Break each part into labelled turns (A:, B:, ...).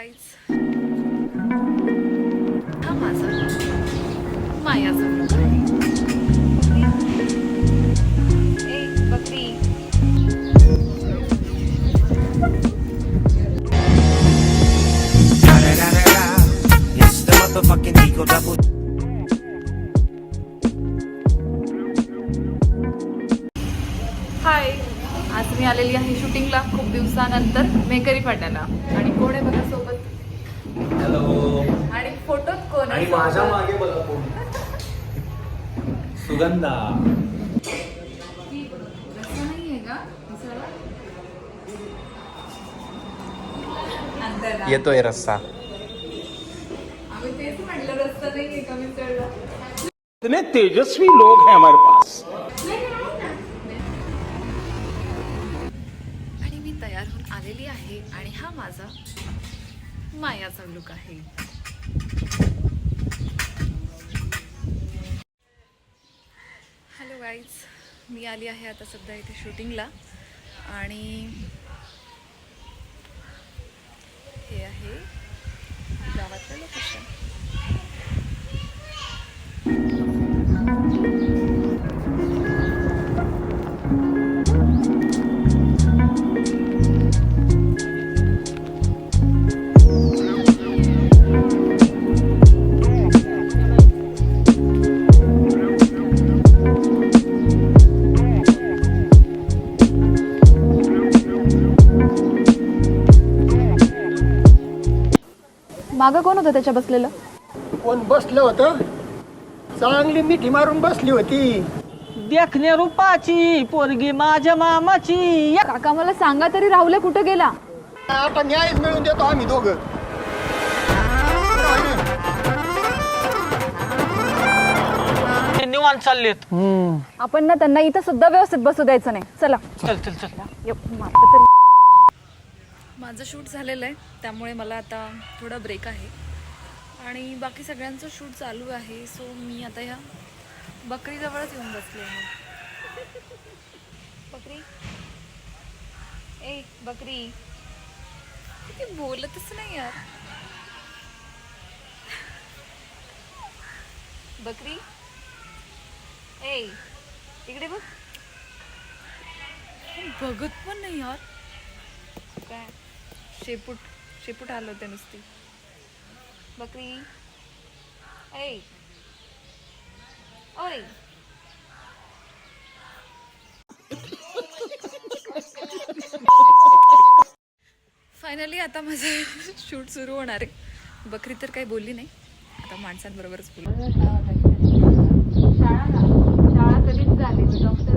A: Guys हा माझा. मायाचा. मुलगा आहे ए हाय आज मी आलेली आहे शूटिंगला खूप दिवसानंतर मेकरी पाड्याला आणि कोण आहे बघा सोबत?
B: हॅलो
A: आणि फोटोत कोण
B: आणि
A: आहे
B: माझ्या? मागे बघा कोण. सुगंधा. येतोय
A: रस्ता. नाहीये का मिसळला
C: इतने तेजस्वी लोग हैं हमारे पास।
A: आणि मी तयार होऊन आलेली आहे आणि हा माझा मायाचा लुक आहे. हॅलो गाईज मी आली आहे आता सध्या इथे शूटिंगला आणि मागं कोण होतं त्याच्या बसलेलं?
D: कोण बसलं होतं? चांगली मिठी मारून बसली होती.
E: देखणे रूपाची पोरगी माझ्या मामाची. या
A: काका मला सांगा तरी राहुल्या कुठं गेला?
D: आता न्यायच मिळून देतो आम्ही दोघं.
E: निवांत चाललेत.
A: आपण ना त्यांना इथं सुद्धा व्यवस्थित बसू द्यायचं नाही. चला.
E: चल चल चल.
A: माझं शूट झालेलं आहे त्यामुळे मला आता थोडा ब्रेक आहे. आणि बाकी सगळ्यांचं शूट चालू आहे सो मी आता ह्या बकरीजवळच येऊन बसले आहे. बकरी? ए बकरी. ती बोलतच नाही यार. बकरी? ए इकडे बघ. बघत पण नाही यार. काय? शेपूट शेपूट हलवते नुसती. बकरी. ऐ. ओय. फायनली आता माझं शूट सुरू होणार आहे. बकरी तर काही बोलली नाही. आता माणसांबरोबरच बोलली शाळा शाळा कधीच झाली डॉक्टर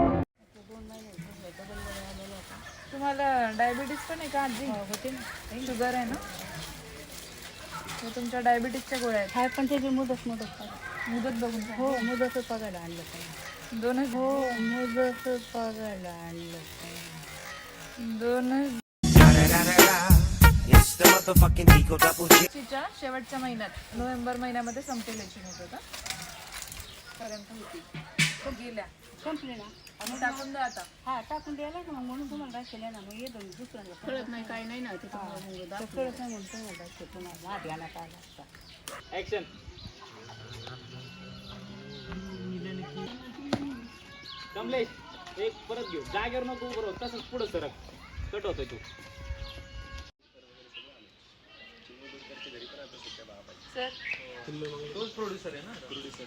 A: डायबिटीस पण आहे का आजी? होते ना. शुगर आहे ना? तुमच्या डायबिटीसच्या गोळ्या आहेत.
F: काय पण त्याची मुदत मुदत
A: मुदत बघून
F: हो मुदतच बघायला आणलं पाहिजे
A: दोनच?
F: हो मुदतच बघायला आणलं पाहिजे
A: दोनच?
G: It's the motherfucking Eagle Double G.
A: च्या शेवटच्या महिन्यात नोव्हेंबर महिन्यामध्ये संपेल याची मुदत हा? पर्यंत होती. तो गेल्या.
F: संपले ना?
A: आणि टाकून द्या आता.
F: हा टाकून द्यायला मग म्हणून तुम्हाला दाखवले ना मग येतो मी दुसऱ्यांदा कळत नाही काही नाही ना कळत नाही म्हणून तुम्हाला दाखवतो
E: ऍक्शन कमलेश एक परत घेऊ. जागेवर नको उभं राहू तसंच पुढं सरक. कट होतोय तू.
A: सर
E: तोच प्रोड्युसर आहे ना? प्रोड्युसर